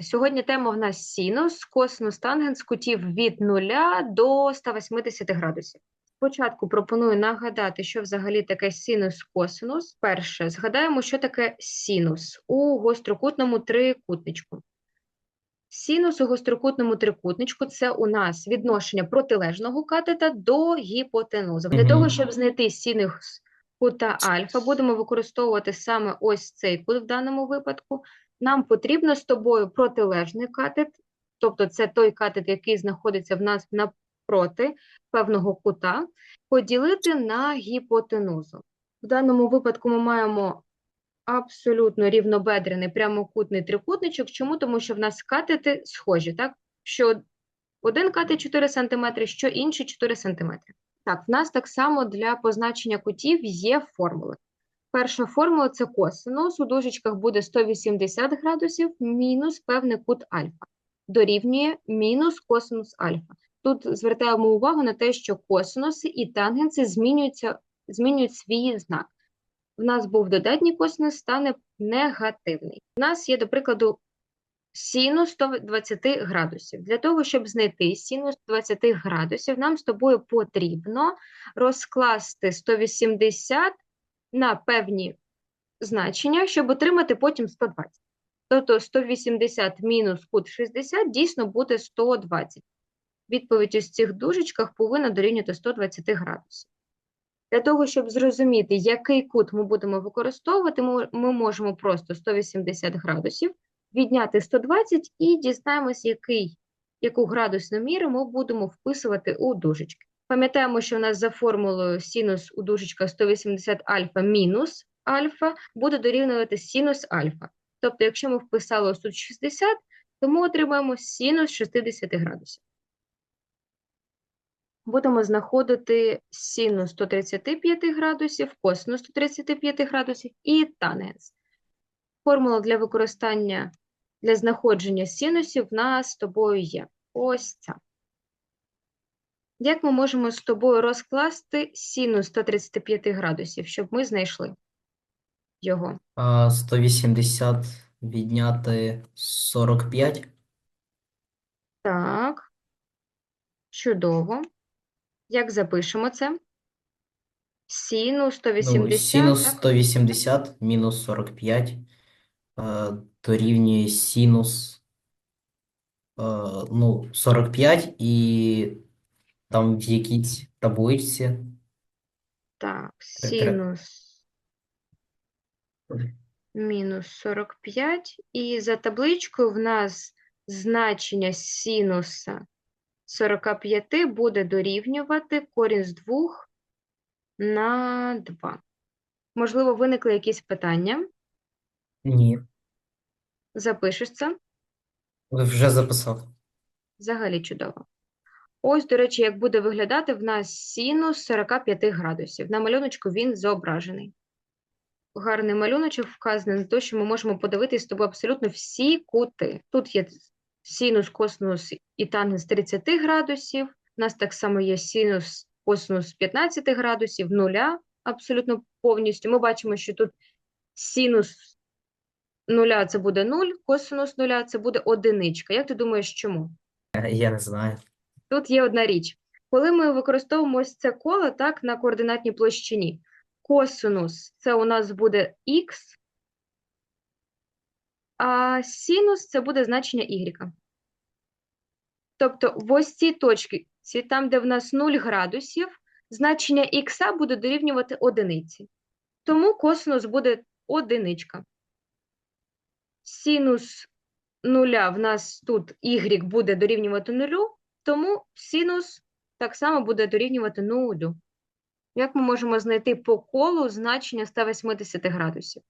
Сьогодні тема в нас синус, косинус, тангенс кутів від 0 до 180 градусів. Спочатку пропоную нагадати, що взагалі таке синус, косинус. Перше, згадаємо, що таке синус у гострокутному трикутничку. Синус у гострокутному трикутничку – це у нас відношення протилежного катета до гіпотенузи. Для того, щоб знайти синус кута альфа, будемо використовувати саме ось цей кут в даному випадку. Нам потрібно з тобою протилежний катет, тобто це той катет, який знаходиться в нас напроти певного кута, поділити на гіпотенузу. В даному випадку ми маємо абсолютно рівнобедрений прямокутний трикутничок. Чому? Тому що в нас катети схожі, так? Що один катет 4 см, що інший 4 см. Так, в нас так само для позначення кутів є формули. Перша формула – це косинус, у дужечках буде 180 градусів мінус певний кут альфа. Дорівнює мінус косинус альфа. Тут звертаємо увагу на те, що косинуси і тангенси змінюються, змінюють свій знак. В нас був додатній косинус, стане негативний. У нас є, до прикладу, синус 120 градусів. Для того, щоб знайти синус 20 градусів, нам з тобою потрібно розкласти 180 на певні значення, щоб отримати потім 120. Тобто 180 мінус кут 60 дійсно буде 120. Відповідь в цих дужечках повинна дорівнювати 120 градусів. Для того, щоб зрозуміти, який кут ми будемо використовувати, ми можемо просто 180 градусів відняти 120 і дізнаємось, який, яку градусну міру ми будемо вписувати у дужечки. Пам'ятаємо, що в нас за формулою синус у дужечках 180 альфа мінус альфа буде дорівнювати синус альфа. Тобто, якщо ми вписали ось тут 60, то ми отримаємо синус 60 градусів. Будемо знаходити синус 135 градусів, косинус 135 градусів і тангенс. Формула для використання, для знаходження синусів в нас з тобою є. Ось ця. Як ми можемо з тобою розкласти синус 135 градусів, щоб ми знайшли його? А 180 відняти 45. Так. Чудово. Як запишемо це? Синус 180, Ну, синус так? 180 мінус 45 е, дорівнює синус е, ну, 45 і там в якійсь табличці Так, Тре- тре- синус мінус 45. І за табличкою в нас значення синуса 45 буде дорівнювати корінь з 2 на 2. Можливо, виникли якісь питання? ні, Запишеш це? вже записав. Взагалі чудово. Ось, до речі, як буде виглядати в нас синус 45 градусів. На малюночку він зображений. Гарний малюночок вказаний на те, що ми можемо подивитись з тобою абсолютно всі кути. Тут є синус, косинус і тангенс 30 градусів. У нас так само є синус, косинус 15 градусів, нуля абсолютно повністю. Ми бачимо, що тут синус нуля це буде 0, косинус нуля це буде одиничка. Як ти думаєш, чому? Е, Я не знаю. Тут є одна річ. Коли ми використовуємо ось це коло так, на координатній площині, косинус це у нас буде х, а синус це буде значення y. Тобто в ось ці там, де в нас 0 градусів, значення х буде дорівнювати одиниці. Тому косинус буде одиничка. Синус нуля в нас тут y буде дорівнювати нулю, тому синус так само буде дорівнювати нулю. Як ми можемо знайти по колу значення 180 градусів?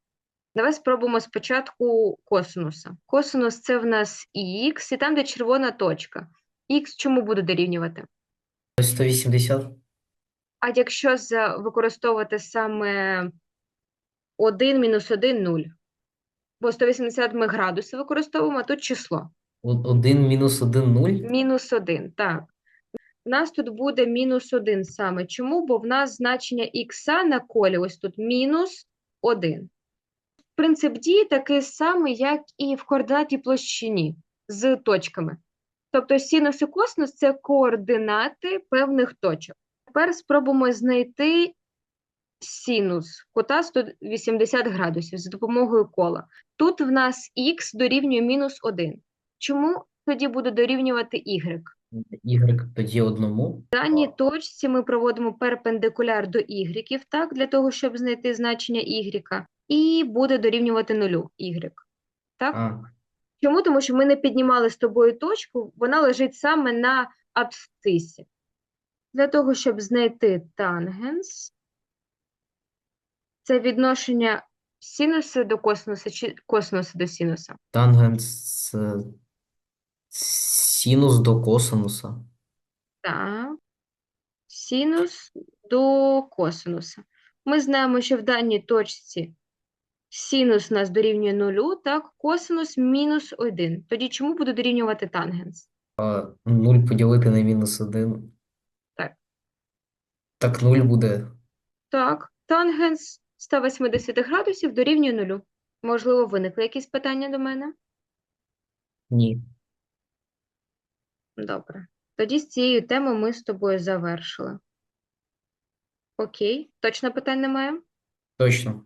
Давай спробуємо спочатку косинуса. Косинус – це в нас х, і там, де червона точка. Х чому буде дорівнювати? 180. А якщо використовувати саме 1 мінус 1 – 0. Бо 180 ми градуси використовуємо, а тут число. 1 мінус 1 0. Мінус 1, так. У нас тут буде мінус 1 саме. Чому? Бо в нас значення х на колі ось тут мінус 1. принцип дії такий самий, як і в координатній площині з точками. Тобто синус і косинус – це координати певних точок. Тепер спробуємо знайти синус кута 180 градусів за допомогою кола. Тут в нас х дорівнює мінус 1. Чому тоді буде дорівнювати y? Y тоді одному. В даній точці ми проводимо перпендикуляр до y, так, для того, щоб знайти значення y, і буде дорівнювати нулю y. Так? А, Чому? Тому що ми не піднімали з тобою точку, вона лежить саме на абсцисі. Для того, щоб знайти тангенс, це відношення синуса до косинуса чи косинуса до синуса. тангенс е, синус до косинуса. Так. Синус до косинуса. Ми знаємо, що в даній точці синус нас дорівнює нулю, так, косинус мінус 1. Тоді чому буде дорівнювати тангенс? 0 поділити на мінус 1. Так. Так 0 буде. Так, тангенс 180 градусів дорівнює нулю. Можливо, виникли якісь питання до мене? Ні. Добре. Тоді з цією темою ми з тобою завершили. Окей, точно питань немає? Точно.